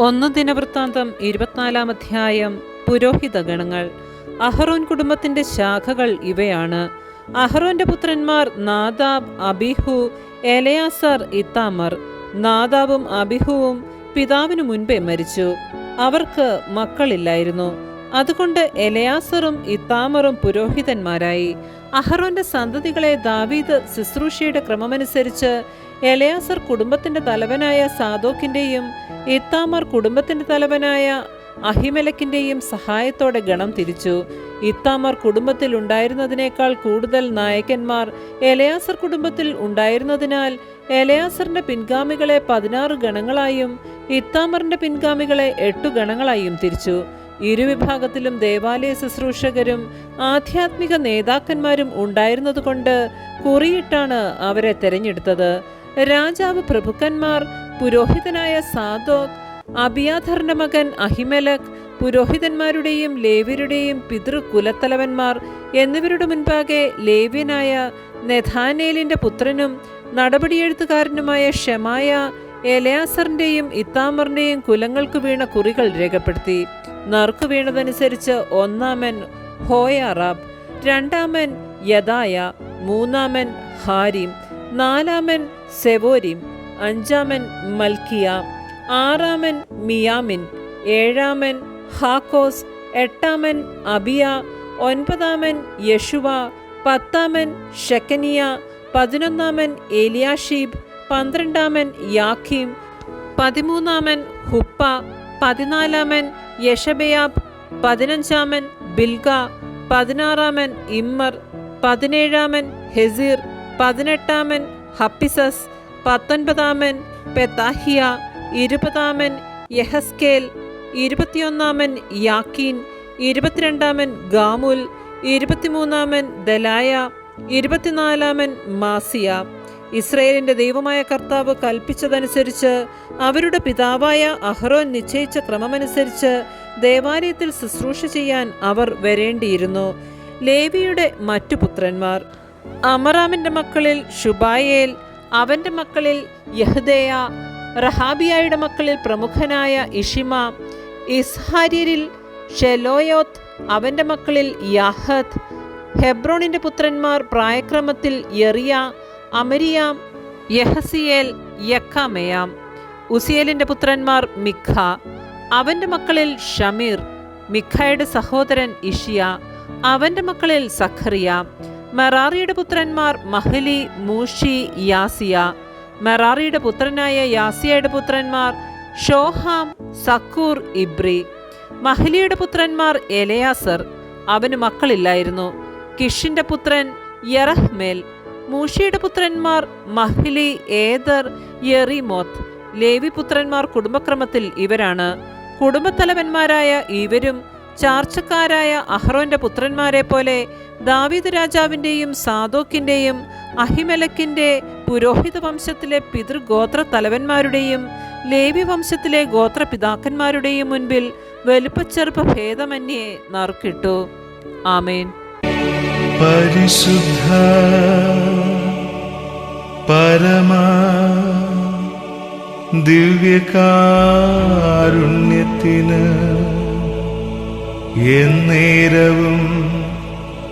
ഒന്ന് ദിനവൃത്താന്തം ഇരുപത്തിനാലാം അധ്യായം പുരോഹിത ഗണങ്ങൾ. അഹറോൻ കുടുംബത്തിന്റെ ശാഖകൾ ഇവയാണ്. അഹറോന്റെ പുത്രന്മാർ നാദാബ് അബിഹു എലയാസർ ഇത്താമർ. നാദാബും അബിഹുവും പിതാവിനു മുൻപേ മരിച്ചു. അവർക്ക് മക്കളില്ലായിരുന്നു. അതുകൊണ്ട് എലയാസറും ഇത്താമറും പുരോഹിതന്മാരായി. അഹറോന്റെ സന്തതികളെ ദാവീദ് ശുശ്രൂഷയുടെ ക്രമമനുസരിച്ച് എലയാസർ കുടുംബത്തിന്റെ തലവനായ സാദോക്കിന്റെയും ഇത്താമർ കുടുംബത്തിന്റെ തലവനായ അഹിമലക്കിന്റെയും സഹായത്തോടെ ഗണം തിരിച്ചു. ഇത്താമർ കുടുംബത്തിൽ ഉണ്ടായിരുന്നതിനേക്കാൾ കൂടുതൽ നായകന്മാർ എലയാസർ കുടുംബത്തിൽ ഉണ്ടായിരുന്നതിനാൽ എലയാസറിന്റെ പിൻഗാമികളെ പതിനാറ് ഗണങ്ങളായും ഇത്താമറിന്റെ പിൻഗാമികളെ എട്ടു ഗണങ്ങളായും തിരിച്ചു. ഇരുവിഭാഗത്തിലും ദേവാലയ ശുശ്രൂഷകരും ആധ്യാത്മിക നേതാക്കന്മാരും ഉണ്ടായിരുന്നതുകൊണ്ട് കുറിയിട്ടാണ് അവരെ തെരഞ്ഞെടുത്തത്. രാജാവ് പ്രഭുക്കന്മാർ പുരോഹിതനായ സാദോക് അബിയാധറിന്റെ മകൻ അഹിമലക് പുരോഹിതന്മാരുടെയും ലേവ്യരുടെയും പിതൃകുലത്തലവന്മാർ എന്നിവരുടെ മുൻപാകെ ലേവ്യനായ നെഥാനേലിന്റെ പുത്രനും നടപടിയെഴുത്തുകാരനുമായ ഷെമായ എലയാസറിന്റെയും ഇത്താമറിന്റെയും കുലങ്ങൾക്ക് വീണ കുറികൾ രേഖപ്പെടുത്തി. നറുക്കു വീണതനുസരിച്ച് ഒന്നാമൻ ഹോയാറാബ് രണ്ടാമൻ യദായ മൂന്നാമൻ ഹാരിം നാലാമൻ സെവോരിം അഞ്ചാമൻ മൽക്കിയ ആറാമൻ മിയാമിൻ ഏഴാമൻ ഹാക്കോസ് എട്ടാമൻ അബിയ ഒൻപതാമൻ യഷുവ പത്താമൻ ഷെക്കനിയ പതിനൊന്നാമൻ ഏലിയാഷീബ് പന്ത്രണ്ടാമൻ യാഖീം പതിമൂന്നാമൻ ഹുപ്പ പതിനാലാമൻ യഷബയാബ് പതിനഞ്ചാമൻ ബിൽഗ പതിനാറാമൻ ഇമ്മർ പതിനേഴാമൻ ഹെസീർ പതിനെട്ടാമൻ ഹപ്പിസസ് പത്തൊൻപതാമൻ പെത്താഹിയ ഇരുപതാമൻ യഹസ്കേൽ ഇരുപത്തിയൊന്നാമൻ യാക്കീൻ ഇരുപത്തിരണ്ടാമൻ ഗാമുൽ ഇരുപത്തിമൂന്നാമൻ ദലായ ഇരുപത്തിനാലാമൻ മാസിയ. ഇസ്രയേലിന്റെ ദൈവമായ കർത്താവ് കൽപ്പിച്ചതനുസരിച്ച് അവരുടെ പിതാവായ അഹ്റോൻ നിശ്ചയിച്ച ക്രമമനുസരിച്ച് ദേവാലയത്തിൽ ശുശ്രൂഷ ചെയ്യാൻ അവർ വരേണ്ടിയിരുന്നു. ലേവിയുടെ മറ്റു പുത്രന്മാർ. അമറാമിന്റെ മക്കളിൽ ഷുബായേൽ അവന്റെ മക്കളിൽ യഹ്ദേയ റഹാബിയായുടെ മക്കളിൽ പ്രമുഖനായ ഇഷിമ ഇസ്ഹാര്യരിൽ ഷെലോയോത്ത് അവന്റെ മക്കളിൽ യാഹത്ത് ഹെബ്രോണിന്റെ പുത്രന്മാർ പ്രായക്രമത്തിൽ യെറിയ അമരിയാം യഹസിയേൽ യക്കാമയാം. ഉസിയേലിന്റെ പുത്രന്മാർ മിഖ അവന്റെ മക്കളിൽ ഷമീർ മിഖയുടെ സഹോദരൻ ഇഷിയ അവന്റെ മക്കളിൽ സഖറിയ മെറാറിയുടെ പുത്രന്മാർ മഹലി മൂഷി യാസിയ. മെറാറിയുടെ പുത്രനായ യാസിയയുടെ പുത്രന്മാർ ഷോഹാം സക്കൂർ ഇബ്രി. മഹലിയുടെ പുത്രന്മാർ എലയാസർ. അവന് മക്കളില്ലായിരുന്നു. കിഷിന്റെ പുത്രൻ യറഹ്മേൽ മൂഷിയുടെ പുത്രന്മാർ മഹ്ലി ഏദർ യെറിമോത്ത് ലേവി പുത്രന്മാർ കുടുംബക്രമത്തിൽ ഇവരാണ്. കുടുംബത്തലവന്മാരായ ഇവരും ചാർച്ചക്കാരായ അഹ്റോന്റെ പുത്രന്മാരെ പോലെ ദാവീദ് രാജാവിന്റെയും സാദോക്കിന്റെയും അഹിമലക്കിന്റെ പുരോഹിത വംശത്തിലെ പിതൃഗോത്ര തലവന്മാരുടെയും ലേവി വംശത്തിലെ ഗോത്രപിതാക്കന്മാരുടെയും മുൻപിൽ വലുപ്പച്ചെറുപ്പ ഭേദമന്യേ നറുക്കിട്ടു. ആമേൻ. പരിശുദ്ധ പരമ ദിവ്യകാരുണ്യത്തിന് എന്നേരവും